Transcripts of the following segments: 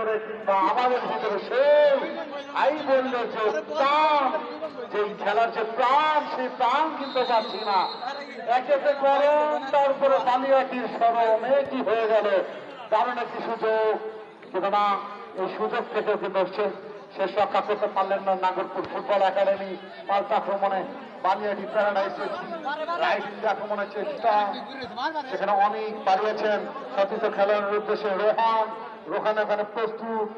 ভিতরে কিংবা আমাদের ভিতরে সেই আই বললে যে প্রাণ যে খেলার যে প্রাণ, সেই প্রাণ কিন্তু পাচ্ছি না। একেতে করেন, তারপরে পানিয়াটির সরম কি হয়ে গেল। কারণ একটি সুযোগ? কিন্তু না, এই সুযোগ থেকে কিন্তু শেষ রক্ষা করতে পারলেন না নাগরপুর ফুটবল একাডেমি। পাল্টা আক্রমণে বানিয়াটি আক্রমণের চেষ্টা। সেখানে অনেক উদ্দেশ্যে রোহান। রোহান প্রস্তুত।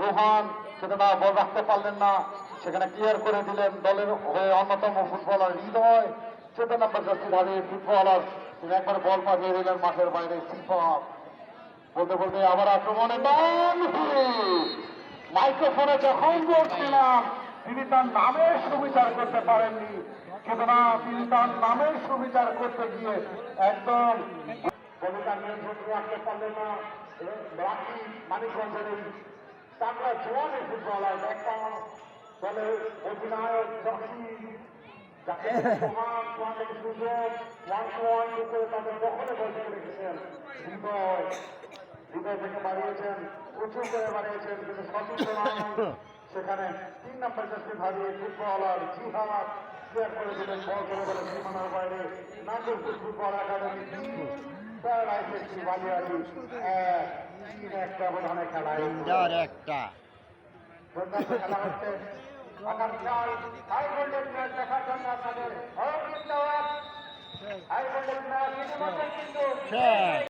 রোহান সেখানে বল রাখতে পারলেন না। সেখানে করে দিলেন দলের অন্যতম ফুটবলার হৃদয়। চোদ্দ নম্বর ফুটবলার। তিনি একবার বল পাঠিয়ে দিলেন মাঠের বাইরে বলতে বলতে আবার আক্রমণে মাইক্রোফোনে যখন বলছিলাম, তিনি তার নামের সুবিচার করতে পারেননি। কেননা তিনি তার নামের সুবিচার করতে গিয়ে একদম কবিতা নিয়ন্ত্রণ রাখতে পারলেন না। রাখি মানিকগঞ্জের এই চাকরা জোয়ানের ফুটবলার একটা দলের অধিনায়ক ওয়ানের সুযোগ, ওয়ান টু ওয়ান করে তাদের বসে রেখেছেন হৃদয় হৃদয় থেকে বাড়িয়েছেন উঁচু করে বাড়িয়েছেন কিন্তু সঠিক সেখানে তিন নম্বর জার্সি ভারিয়ে ফুটবলার জিহাদ ক্লিয়ার করে দিলেন বল করে দিলেন সীমানার বাইরে। নাগরপুর ফুটবল একাডেমি একটি তিনটার একটা। খেলা হচ্ছে। আগামীকাল হাই ভোল্টেজ ম্যাচ দেখার জন্য আপনাদের হাই ভোল্টেজ ম্যাচ ইতিমধ্যে কিন্তু শেষ।